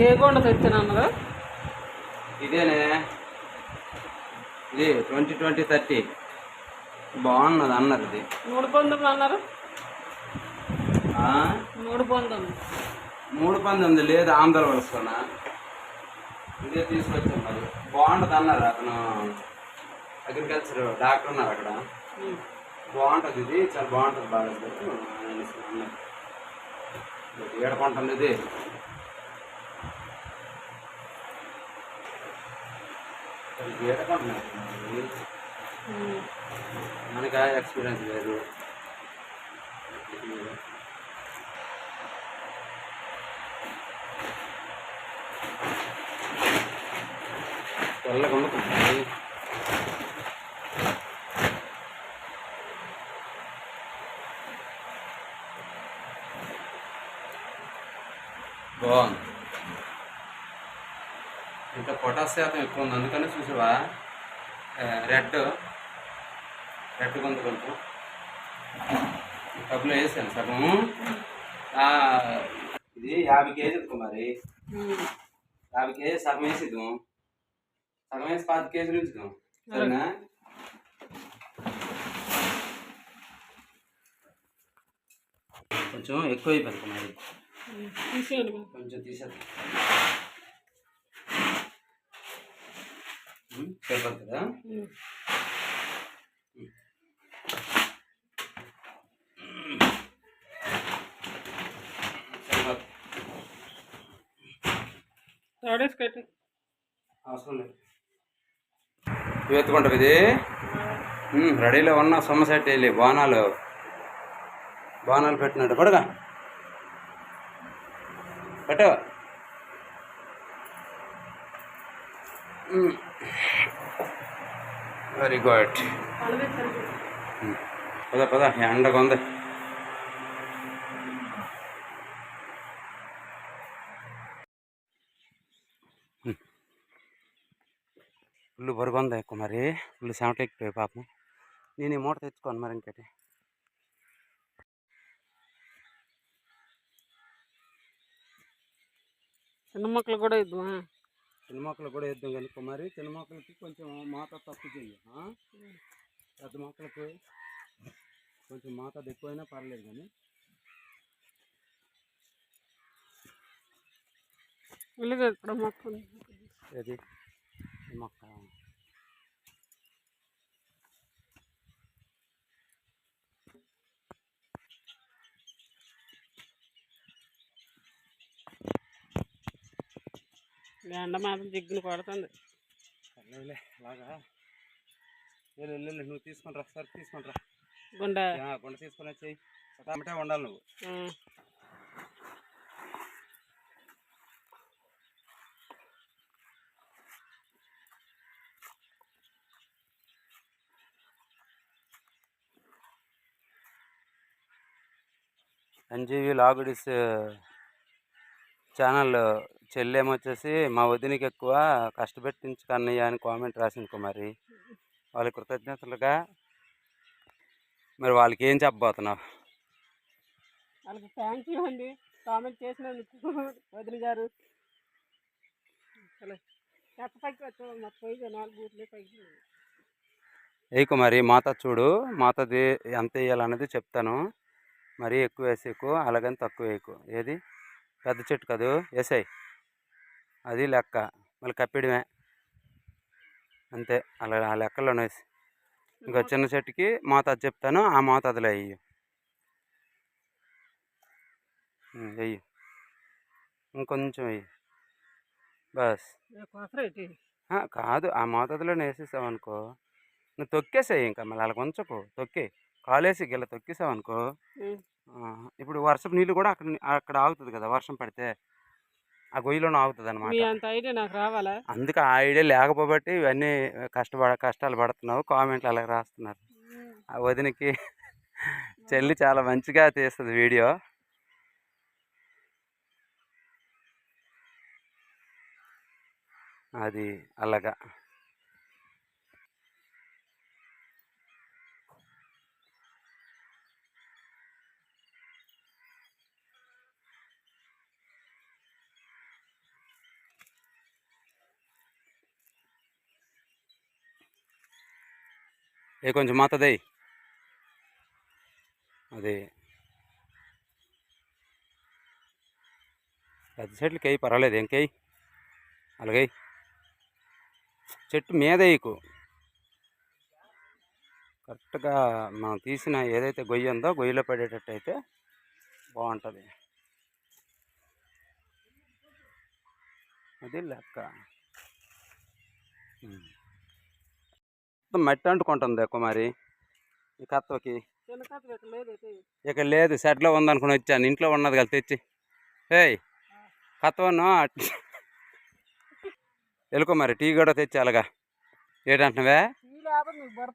ఏ కొండ తెచ్చానన్నారు ఇదేనే. ఇది twenty twenty thirty. బాగున్నది అన్నారు ఇది. మూడు పంతొమ్మిది అన్నారు? మూడు పంతొమ్మిది మూడు పంతొమ్మిది లేదు ఆంధ్ర వలసన? ఇదే తీసుకొచ్చాం మరి. బాగుంటుంది అన్నారు అతను. అగ్రికల్చర్ డాక్టర్ ఉన్నారు అక్కడ. బాగుంటుంది ఇది. చాలా బాగుంటుంది బాగా. అన్నారు ఏడకుంటుంది ఇది? మనకి ఆ ఎక్స్పీరియన్స్ లేదు. తెల్లగా ఉంటుంది బాగుంది ఇంకా పొటాస్ శాతం ఎక్కువ ఉంది. అందుకని చూసావా? రెడ్. రెడ్ కొంత కొంచెం కప్పులో వేసాను సగం. ఇది యాభై కేజీలు కుమారి ఉమ్. యాభై కేజీ సగం వేసిద్దాం సగం వేసి పాతి కేజీలు ఉంచుదాం. సరేనా? కొంచెం ఎక్కువ అయిపోయింది మరి. కొంచెం తీసేద్దాం. సరిపోతుంది అవసరం లేదు. ఎత్తుకుంటారు ఇది? రెడీలో ఉన్న సొమ్మ సెట్ వెళ్ళి బాణాలు బాణాలు పెట్టినట్టు. పడగా పెట్టు. వెరీ గుడ్ పద పద ఎండగా ఉంది. ఫుల్ బరుగు ఎక్కువ మరి? ఫుల్ చెమట ఎక్కిపోయి పాపం. నేను ఈ మూట తెచ్చుకోను మరి ఇంకటి. చిన్న మొక్కలు కూడా ఇద్దామా చిన్న కూడా వేద్దాం కానీ కుమారి చిన్న మొక్కలకి కొంచెం మాత తక్కువ చెయ్యి? పెద్ద మొక్కలకు కొంచెం మాత ఎక్కువైనా పర్లేదు కానీ. మొక్క ఉంది. ఇది ఈ మొక్క ఈ ఎండ మాత్రం జిగ్గులు కొడుతుంది. సర్లేలే అలాగా? వెళ్ళు నువ్వు తీసుకొని రా సరే తీసుకొని రా. గుండె. గుండ తీసుకొని వచ్చేయి టమాటా ఉండాలి నువ్వు. ఎన్జీవి లాగుడిస్ ఛానల్ చెల్లేమొచ్చేసి మా వదినికి ఎక్కువ కష్టపెట్టించు కన్నయ్య అని కామెంట్ రాసింది కుమారి. వాళ్ళ కృతజ్ఞతలుగా మరి వాళ్ళకి ఏం చెప్పబోతున్నావు? వాళ్ళకి థ్యాంక్ యూ అండి. కామెంట్ చేసినందుకు వదిలి గారు. అసలు చెత్త పైకి వచ్చావు మా పోయి నాలుగు బూట్లే పైకి. ఏ కుమారి మాత చూడు. మాతది ఎంత వేయాలన్నది చెప్తాను. మరీ ఎక్కువ వేసి ఎక్కువ అలాగని తక్కువ వేయకు. ఏది? పెద్ద చెట్టు కాదు? వేసాయి అది లెక్క. మళ్ళీ కప్పిడమే. అంతే. అలా ఆ లెక్కలోనే ఇంకో చిన్న చెట్టుకి మోతాదు చెప్తాను ఆ మోతాదులో వెయ్యి వెయ్యి ఇంకొంచెం వెయ్యి బస్. కాదు ఆ మోతాదులోనే వేసేసావు అనుకో నువ్వు తొక్కేసాయి ఇంకా మళ్ళీ అలా కొంచకు తొక్కే కాలేసి గిల్ల తొక్కేసావు అనుకో ఇప్పుడు వర్షపు నీళ్ళు కూడా అక్కడ అక్కడ ఆగుతుంది కదా వర్షం పడితే. ఆ గొయ్యిలోనే ఆగుతుంది మీ అనమాట అంత ఐడియా నాకు రావాలా? అందుకే ఆ ఐడియా లేకపోబట్టి ఇవన్నీ కష్టపడ కష్టాలు పడుతున్నావు కామెంట్లు అలా రాస్తున్నారు. ఆ వదినకి చెల్లి చాలా మంచిగా తీస్తుంది వీడియో. అది అలాగా. ఏ కొంచెం మాతదై. అది. పెద్ద చెట్లు కేయి పర్వాలేదు ఇంకేయి అలాగే చెట్టు మీద వేయకు కరెక్ట్గా మనం తీసిన ఏదైతే గొయ్యి ఉందో గొయ్యిలో పడేటట్టు అయితే బాగుంటుంది. అది లెక్క. మొత్తం మట్టి అంటుకుంటుంది కుమారి ఈ కత్తకి. ఇక లేదు సెట్లో ఉందనుకుని వచ్చాను. ఇంట్లో ఉన్నది కదా తెచ్చి. ఏయ్ కత్తవను ఎలుకో మరి టీ కూడా తెచ్చి అలాగా ఏంటంటున్నావే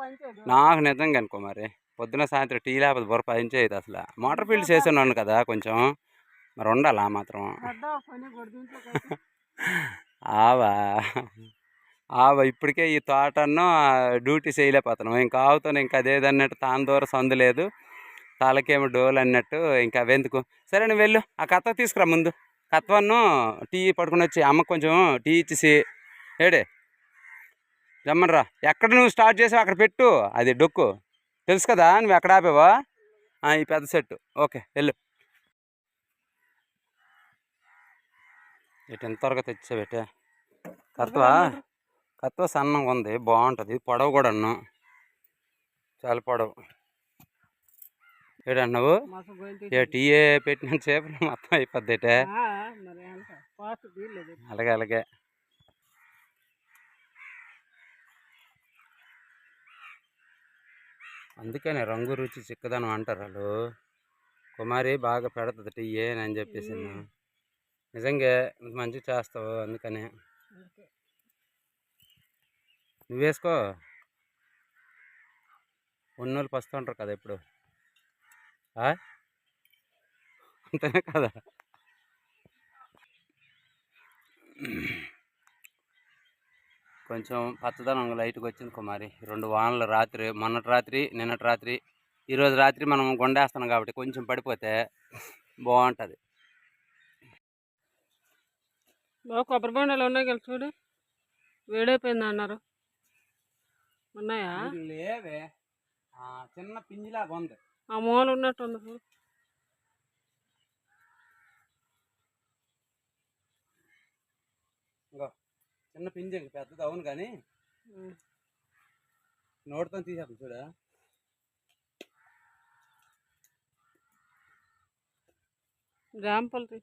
పనిచేయదు నాకు నిజంగా అనుకో మరి. పొద్దున సాయంత్రం టీ లేకపోతే బొర పదించేది అసలు. మోటార్ ఫీల్డ్ చేస్తున్నాను కదా కొంచెం. మరి ఉండాలి ఆ మాత్రం. ఆవా. ఇప్పటికే ఈ తోటను డ్యూటీ చేయలేకపోతున్నాం. ఇంకా ఆవుతాను ఇంకా అదేదన్నట్టు తాను దూరం సందు లేదు. తలకేమో డోలు అన్నట్టు ఇంకా వెందుకు సరే నువ్వు వెళ్ళు ఆ కత్త తీసుకురా ముందు. కత్వాను టీ పడుకుని వచ్చి అమ్మ కొంచెం టీ ఇచ్చేసి ఏడే? రమ్మనరా. ఎక్కడ నువ్వు స్టార్ట్ చేసావు అక్కడ పెట్టు. అది డొక్కు. తెలుసు కదా నువ్వు ఎక్కడ ఆపేవా? ఈ పెద్ద సెట్టు. ఓకే వెళ్ళు. ఇటు ఎంత త్వరగా తెచ్చావు పెట్టా కత్వా కత్వ సన్నంగా ఉంది బాగుంటుంది. పొడవు కూడా చాలా పొడవు. ఏడన్నావు మాసం గోయిలు ఏ తీసి. టీ పెట్టిన చేపలు మొత్తం అయిపోద్ది ఇటే ఆ, మరి అంత ఫాస్ట్ తీయలేదు. అలాగే అలాగే. అందుకనే రంగు రుచి చిక్కదనం అంటారు వాళ్ళు. కుమారి బాగా పెడుతుంది టీ అని చెప్పేసి. నిజంగా మంచి చేస్తావు అందుకనే. ఓకే. నువ్వు వేసుకో ఉన్నోళ్ళు పస్తూ ఉంటారు కదా ఇప్పుడు. అంతనే కదా? కొంచెం పచ్చదనం లైట్గా వచ్చింది కుమారి. రెండు వానలు రాత్రి మొన్నటి రాత్రి నిన్నటి రాత్రి. ఈరోజు రాత్రి మనం కొండేస్తున్నాం కాబట్టి కొంచెం పడిపోతే బాగుంటుంది. కొబ్బరి బొండాలు ఉన్నాయి కదా చూడు. వేడైపోయింది అన్నారు. ఉన్నాయా లేవే చిన్న పింజిలాగా ఉంది ఆ మూల ఉన్నట్టు ఉంది. ఇంకో చిన్న పింజి పెద్దది అవును కానీ. నోటితో తీసేస్తాం చూడ జాంపలు తీ.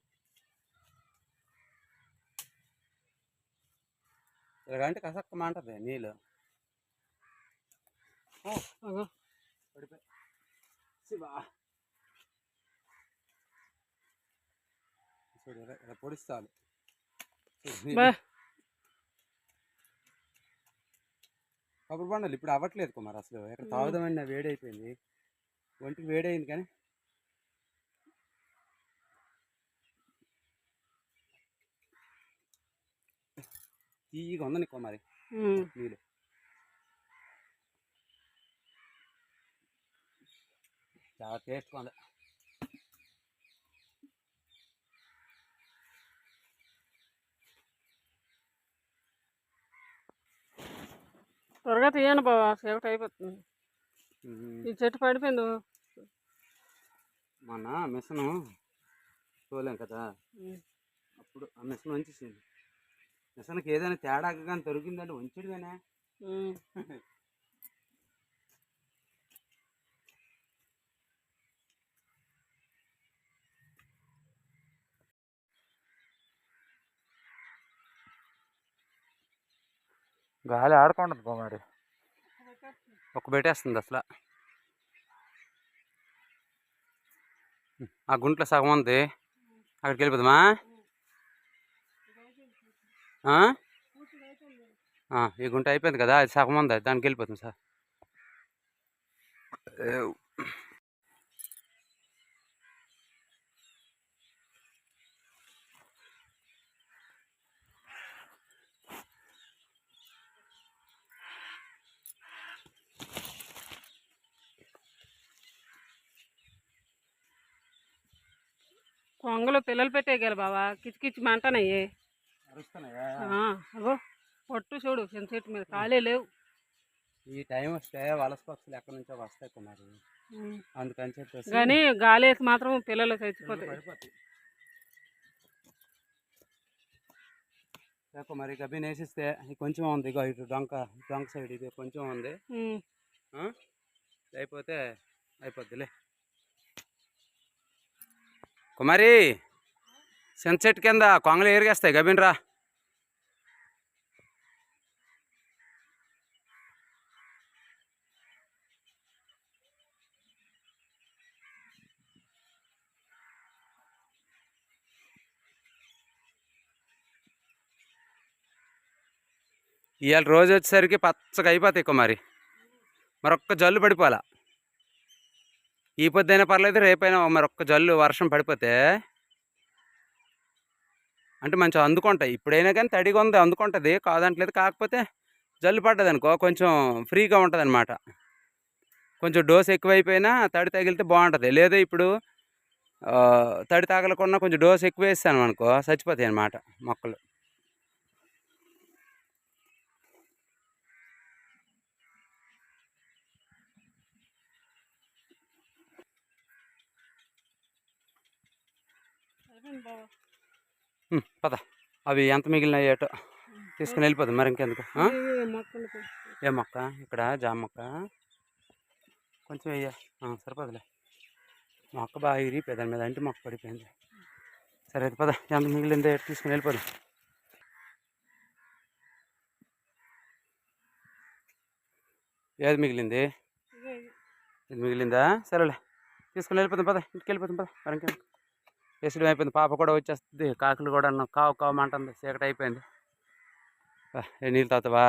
ఇలాగంటే కసక్క మంటది నీళ్ళు చూడు ఇలా పొడిస్తాను కొబ్బరి బండలు ఇప్పుడు అవ్వట్లేదు కుమార్ అసలు. ఎక్కడ తాగుదామని నా వేడి అయిపోయింది ఒంటికి వేడైంది కానీ. తీయగా ఉందని కుమారి. నీళ్ళు. చాలా టేస్ట్గా ఉంది త్వరగా తీయండి బాబా సేవట్ అయిపోతుంది. ఈ చెట్టు పడిపోయింది మొన్న మిషను తోలాం కదా. అప్పుడు ఆ మిషన్ వంచేసింది మిషన్కి ఏదైనా తేడా కానీ దొరికిందంటే వంచడమేనా ఉమ్. గాలి ఆడుకుంటుంది బా మరి. ఒక పెట్టేస్తుంది అసలు. ఆ గుంట్లో సగం ఉంది. అక్కడికి వెళ్ళిపోదామా? ఈ గుంట అయిపోయింది కదా అది సగం ఉంది. దానికి వెళ్ళిపోతుంది సార్. కొంగలు పిల్లలు పెట్టేయగల బావా. కిచి కిచి మంటనయ్యే. అగో పొట్టు చూడు చిన్న చెట్టు మీద. ఖాళీ లేవు. ఈ టైం వస్తే వలస పక్షులు ఎక్కడి నుంచో వస్తాయి కుమారి. అందుకని చెప్పేసి కానీ గాలేసి మాత్రం పిల్లలు చచ్చిపోతాయి. కుమారి గబ్బిని వేసిస్తే కొంచెం ఉంది. ఇగో ఇటు డొంక డొంక సైడ్ ఇది కొంచెం ఉంది? అయిపోతే అయిపోద్దిలే. కుమారి సెన్సెట్ కింద కొంగలు ఎరిగేస్తాయి గబిన్ రా. ఇవాళ రోజు వచ్చేసరికి పచ్చగా అయిపోతాయి కుమారి. మరొక్క జల్లు పడిపోవాలా? ఈ పొద్దుైనా పర్లేదు రేపైనా మరి ఒక్క జల్లు వర్షం పడిపోతే అంటే మంచిగా అందుకుంటాయి. ఇప్పుడైనా కానీ తడిగా ఉంది అందుకుంటుంది. కాదంటలేదు. కాకపోతే జల్లు పడ్డది అనుకో కొంచెం ఫ్రీగా ఉంటుంది అనమాట కొంచెం డోస్ ఎక్కువైపోయినా తడి తగిలితే బాగుంటుంది. లేదా ఇప్పుడు తడి తగలకుండా కొంచెం డోస్ ఎక్కువ వేస్తాను అనుకో చచ్చిపోతాయి అన్నమాట మొక్కలు అయిపోయింది బావ. ఉమ్, పద. అవి ఎంత మిగిలినాయి ఏటో తీసుకుని వెళ్ళిపోదు మరి ఇంకెందుకు ఏ మొక్క? ఇక్కడ జామ మొక్క. కొంచెం వెయ్య. సరిపోదులే. మొక్క బాగా ఇరిగిపోయి దాని మీద అంటే మొక్క పడిపోయింది. సరే అయితే పద. ఎంత మిగిలింది ఏటో తీసుకుని వెళ్ళిపోదు. ఏది మిగిలింది. ఇది మిగిలిందా? సరేలే. తీసుకుని వెళ్ళిపోతాం పద. ఇంటికి వెళ్ళిపోతాం పద. మరి ఇంకెందుకు? వేసడం అయిపోయింది. పాప కూడా వచ్చేస్తుంది. కాకులు కూడా కావు కావు అంటుంది. చీకటి అయిపోయింది నీళ్ళు తాగుతావా?